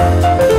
Thank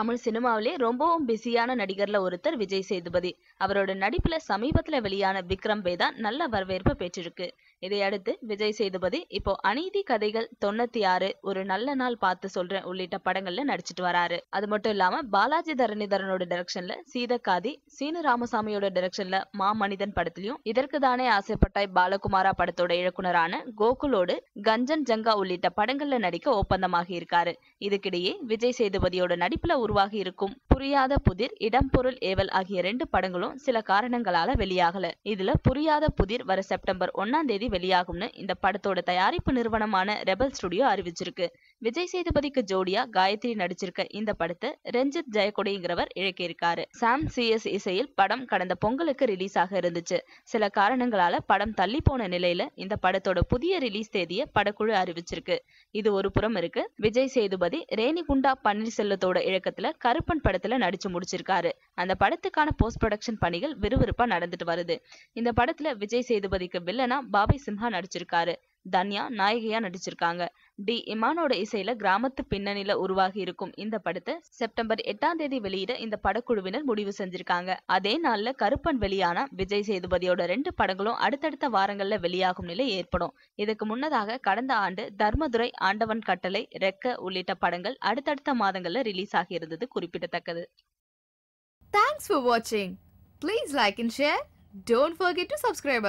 Tamil சினிமாவிலே ரொம்பவும் பிஸியான நடிகர்ல ஒருத்தர் விஜய் சேதுபதி. அவரோட நடிப்புல சமீபத்துல வெளியான விக்ரம் வேதா நல்ல வரவேற்பு பெற்றிருக்கு. இதையடுத்து விஜய் சேதுபதி இப்போ அநீதி கதைகள் தொண்ணூத்தி ஆறு ஒரு நல்ல நாள் பார்த்து சொல்றேன் உள்ளிட்ட படங்கள்ல நடிச்சிட்டு வராரு. அது மட்டும் இல்லாம பாலாஜி தரணிதரனோட டைரக்ஷன்ல சீதக்காதி சீனு ராமசாமியோட டைரக்ஷன்ல மாமனிதன் படத்திலையும் இதற்கு தானே ஆசைப்பட்டாய் பாலகுமாரா படத்தோட இயக்குனரான கோகுலோடு கஞ்சன் ஜங்கா உள்ளிட்ட படங்கள்ல நடிக்க ஒப்பந்தமாகி இருக்காரு. இதுக்கிடையே விஜய் சேதுபதியோட நடிப்புல உருவாகி இருக்கும். புரியாத புதிர் இடம் பொருள் ஏவல் ஆகிய ரெண்டு படங்களும் சில காரணங்களால வெளியாகல. இதுல புரியாத புதிர் வர செப்டம்பர் ஒன்னாம் தேதி வெளியாகும்னு இந்த படத்தோட தயாரிப்பு நிறுவனமான ரெபல் ஸ்டுடியோ அறிவிச்சிருக்கு. விஜய் சேதுபதிக்கு ஜோடியா காயத்ரி நடிச்சிருக்க இந்த படத்தை ரஞ்சித் ஜெயக்கொடிங்கிறவர் இழக்கியிருக்காரு சாம் சிஎஸ் இசையில் படம் கடந்த பொங்கலுக்கு ரிலீஸ் ஆக இருந்துச்சு. சில காரணங்களால படம் தள்ளி போன நிலையில இந்த படத்தோட புதிய ரிலீஸ் தேதியை படக்குழு அறிவிச்சிருக்கு. இது ஒரு புறம் இருக்கு. விஜய் சேதுபதி ரேணிகுண்டா பன்னீர்செல்வத்தோட இழக்கத்துல கருப்பன் படத்துல நடிச்சு முடிச்சிருக்காரு. அந்த படத்துக்கான போஸ்ட் ப்ரொடக்ஷன் பணிகள் விறுவிறுப்பா நடந்துட்டு வருது. இந்த படத்துல விஜய் சேதுபதிக்கு வில்லனா பாபி சிம்ஹா நடிச்சிருக்காரு. தன்யா நாயகியா நடிச்சிருக்காங்க. டி. இமானோட இசையில கிராமத்து பின்னணியில உருவாகி இருக்கும் இந்த படத்தை செப்டம்பர் எட்டாம் தேதி வெளியிட இந்த படக்குழுவினர் முடிவு செஞ்சிருக்காங்க. அதே நாள்ல கருப்பன் வெளியான விஜய் சேதுபதியோட ரெண்டு படங்களும் அடுத்தடுத்த வாரங்கள்ல வெளியாகும் நிலை ஏற்படும். இதுக்கு முன்னதாக கடந்த ஆண்டு தர்மதுரை ஆண்டவன் கட்டளை ரெக்க உள்ளிட்ட படங்கள் அடுத்தடுத்த மாதங்கள்ல ரிலீஸ் ஆகியிருந்தது குறிப்பிடத்தக்கது. Thanks for watching. Please like and share don't forget to subscribe.